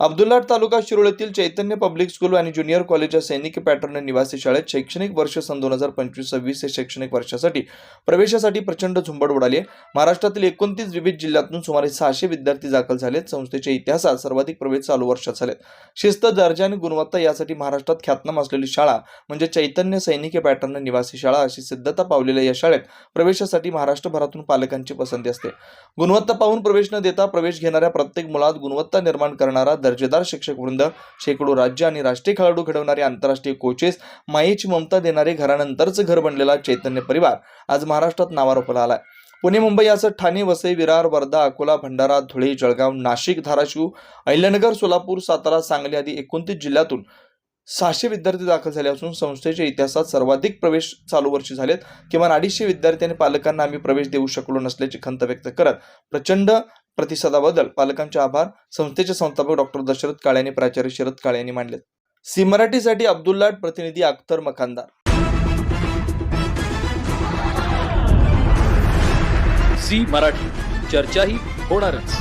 अब्दुल्लाट तालुका शिरोळीतील Chaitanya public school आणि junior कॉलेजच्या सैनिक पॅटर्न निवासी शाळेत शैक्षणिक वर्ष सन दोन हजार पंचवीस सव्वीस या शैक्षणिक वर्षासाठी प्रवेशासाठी प्रचंड झुंबड उडाली आहे. महाराष्ट्रातील एकोणतीस विविध जिल्ह्यातून सुमारे सहाशे विद्यार्थी दाखल झालेत संस्थेच्या इतिहासात सर्वाधिक प्रवेश चालू वर्षात झालेत शिस्त दर्जा आणि गुणवत्ता यासाठी महाराष्ट्रात ख्यातनाम असलेली शाळा म्हणजे चैतन्य सैनिकी पॅटर्न निवासी शाळा अशी सिद्धता पावलेल्या या शाळेत प्रवेशासाठी महाराष्ट्रभरातून पालकांची पसंती असते. गुणवत्ता पाहून प्रवेश न देता प्रवेश घेणाऱ्या प्रत्येक मुलात गुणवत्ता निर्माण करणारा दर्जेदार शिक्षक वृंद शेकडो राज्य आणि राष्ट्रीय खेळाडू घडवणारे आंतरराष्ट्रीय कोचेस माईची ममता देणारे घरानंतरच घर बनलेला चैतन्य परिवार आज महाराष्ट्रात नावारोपला आलाय. पुणे मुंबई असं ठाणे वसई विरार वर्धा अकोला भंडारा धुळे जळगाव नाशिक धाराशिव अहिल्यानगर सोलापूर सातारा सांगली आदी एकोणतीस जिल्ह्यातून सहाशे विद्यार्थी दाखल झाले असून संस्थेच्या इतिहासात सर्वाधिक प्रवेश चालू वर्षी झालेत. किमान अडीचशे विद्यार्थी आणि पालकांना आम्ही प्रवेश देऊ शकलो नसल्याची खंत व्यक्त करत प्रचंड प्रतिसादाबद्दल पालकांचे आभार. संस्थेचे संस्थापक डॉक्टर दशरथ काळे आणि प्राचार्य शरद काळे यांनी मांडले सी मराठीसाठी अब्दुल्लाट प्रतिनिधी अख्तर मखानदार. झी मराठी. चर्चाही होणारच.